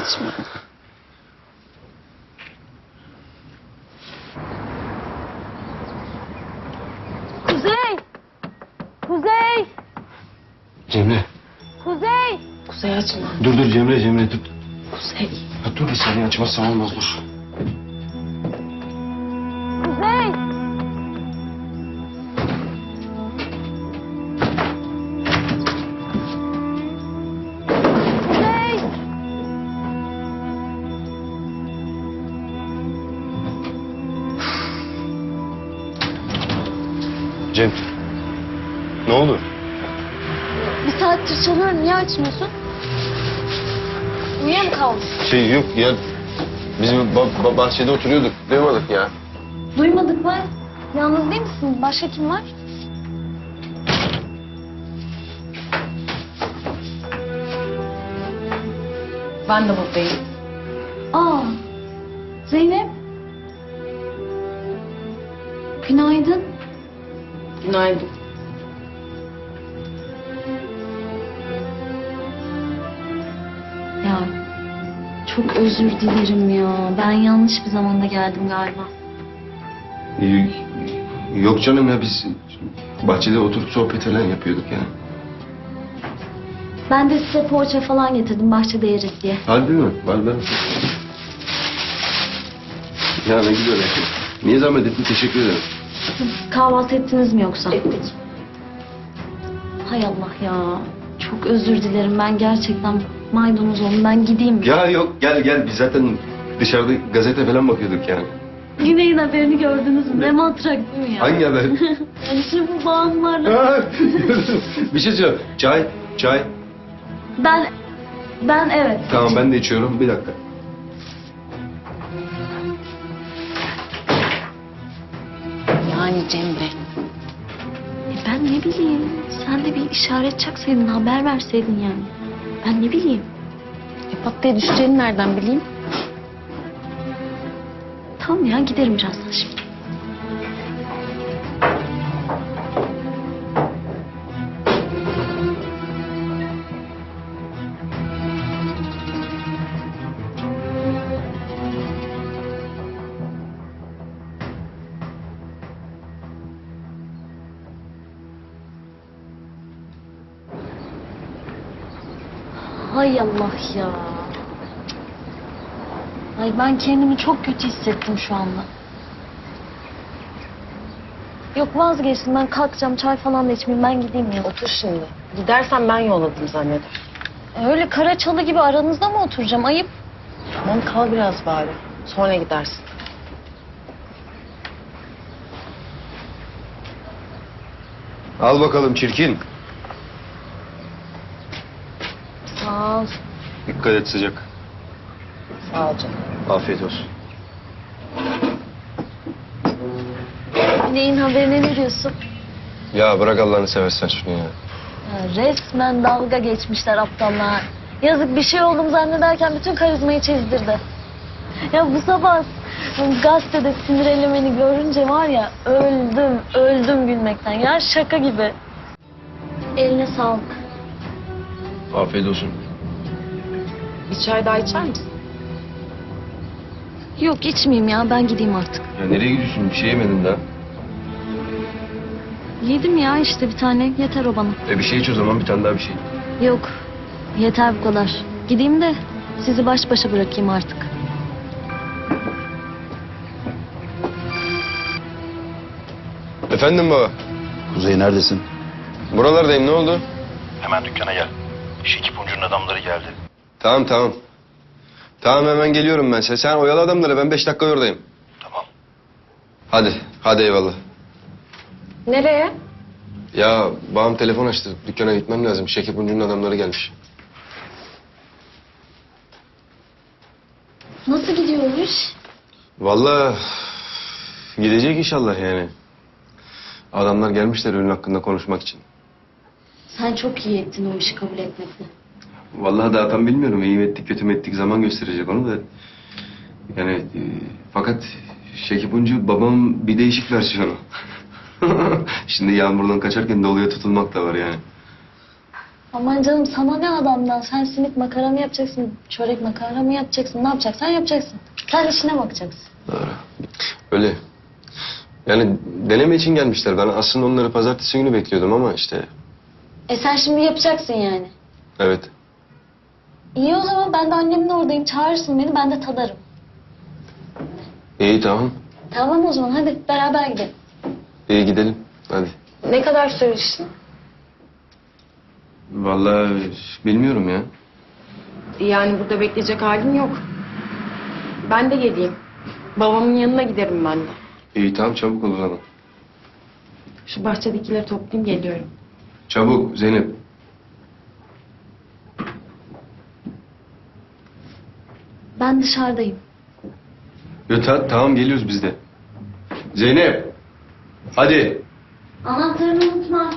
Açma. Kuzey! Kuzey! Cemre. Kuzey! Kuzey açma. Dur dur Cemre Cemre dur. Kuzey. Ya dur bir saniye açmazsam olmaz dur. Cem. Ne olur? Bir saattir çalıyorum. Niye açmıyorsun? Uyuya mı kaldın? Şey yok ya. Biz ba- ba- bahçede oturuyorduk. Duymadık ya. Duymadık mı? Yalnız değil misin? Başka kim var? Ben de buradayım. Aa! Zeynep! Günaydın. Günaydın. Ya çok özür dilerim ya. Ben yanlış bir zamanda geldim galiba. Ee, Yok canım ya biz bahçede oturup sohbet falan yapıyorduk yani. Ben de size poğaça falan getirdim bahçede yeriz diye. Harbi mi? Var ben. Ya ne güzel. ya. Niye zahmet ettin? Teşekkür ederim. Kahvaltı ettiniz mi yoksa? Ettik. Hay Allah ya. Çok özür dilerim. Ben gerçekten maydanoz oldum. Ben gideyim. Ya yok gel gel biz zaten dışarıda gazete falan bakıyorduk yani. Güney'in haberini gördünüz mü? Ne matrak değil mi ya? Hangi haber? Yani şimdi bu bağımlarla... Bir şey söyleyeyim. Çay, çay. Ben... Ben evet. Tamam ben de içiyorum. Bir dakika. Yani Cemre. E ben ne bileyim. Sen de bir işaret çaksaydın, haber verseydin yani. Ben ne bileyim. E pat düşeceğini nereden bileyim? Tamam ya giderim birazdan şimdi. Hay Allah ya. Ay ben kendimi çok kötü hissettim şu anda. Yok vazgeçtim ben kalkacağım çay falan da içmeyeyim ben gideyim ya. Otur şimdi. Gidersen ben yolladım zanneder. E, Öyle kara çalı gibi aranızda mı oturacağım ayıp? Tamam kal biraz bari. Sonra gidersin. Al bakalım çirkin. Sağ ol. Dikkat et sıcak. Sağ ol canım. Afiyet olsun. Neyin haberine ne diyorsun? Ya bırak Allah'ını seversen şunu ya. Resmen dalga geçmişler aptallar. Yazık bir şey oldum zannederken bütün karizmayı çizdirdi. Ya bu sabah gazetede sinir elemeni görünce var ya öldüm, öldüm gülmekten. Ya şaka gibi. Eline sağlık. Afiyet olsun. Bir çay daha içer misin? Yok içmeyeyim ya ben gideyim artık. Ya nereye gidiyorsun? Bir şey yemedin daha. Yedim ya işte bir tane yeter o bana. E bir şey iç o zaman bir tane daha bir şey. Yok yeter bu kadar. Gideyim de sizi baş başa bırakayım artık. Efendim baba. Kuzey neredesin? Buralardayım ne oldu? Hemen dükkana gel. Şekip Uncu'nun adamları geldi. Tamam tamam. Tamam hemen geliyorum ben. Sen, sen oyalı adamları ben beş dakika oradayım. Tamam. Hadi. Hadi eyvallah. Nereye? Ya babam telefon açtı. Dükkana gitmem lazım. Şekip Uncu'nun adamları gelmiş. Nasıl gidiyormuş? Vallahi gidecek inşallah yani. Adamlar gelmişler ürün hakkında konuşmak için. Sen çok iyi ettin o işi kabul etmekle. Vallahi daha tam bilmiyorum. İyi mi ettik kötü mü ettik zaman gösterecek onu da. Yani e, fakat Şekip Uncu babam bir değişik versiyonu. Şimdi yağmurdan kaçarken doluya tutulmak da var yani. Aman canım sana ne adamdan? Sen simit makara mı yapacaksın? Çörek makara mı yapacaksın? Ne yapacaksan yapacaksın. Sen işine bakacaksın. Doğru. Öyle. Yani deneme için gelmişler. Ben aslında onları pazartesi günü bekliyordum ama işte E sen şimdi yapacaksın yani. evet. İyi o zaman ben de annemin oradayım. Çağırırsın beni ben de tadarım. İyi tamam. Tamam o zaman hadi beraber gidelim. İyi gidelim. Hadi. Ne kadar sürer işin? Vallahi bilmiyorum ya. Yani burada bekleyecek halim yok. Ben de geleyim. Babamın yanına giderim ben de. İyi tamam çabuk ol o zaman. Şu bahçedekileri toplayayım geliyorum. Çabuk Zeynep. Ben dışarıdayım. Yo, ta- tamam geliyoruz biz de. Zeynep. Hadi. Anahtarını unutma.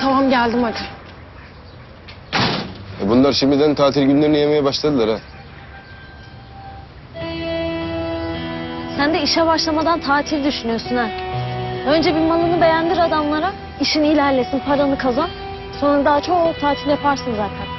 Tamam geldim hadi. E bunlar şimdiden tatil günlerini yemeye başladılar ha. Sen de işe başlamadan tatil düşünüyorsun ha. Önce bir malını beğendir adamlara. işin ilerlesin, paranı kazan. Sonra daha çok tatil yaparsın zaten.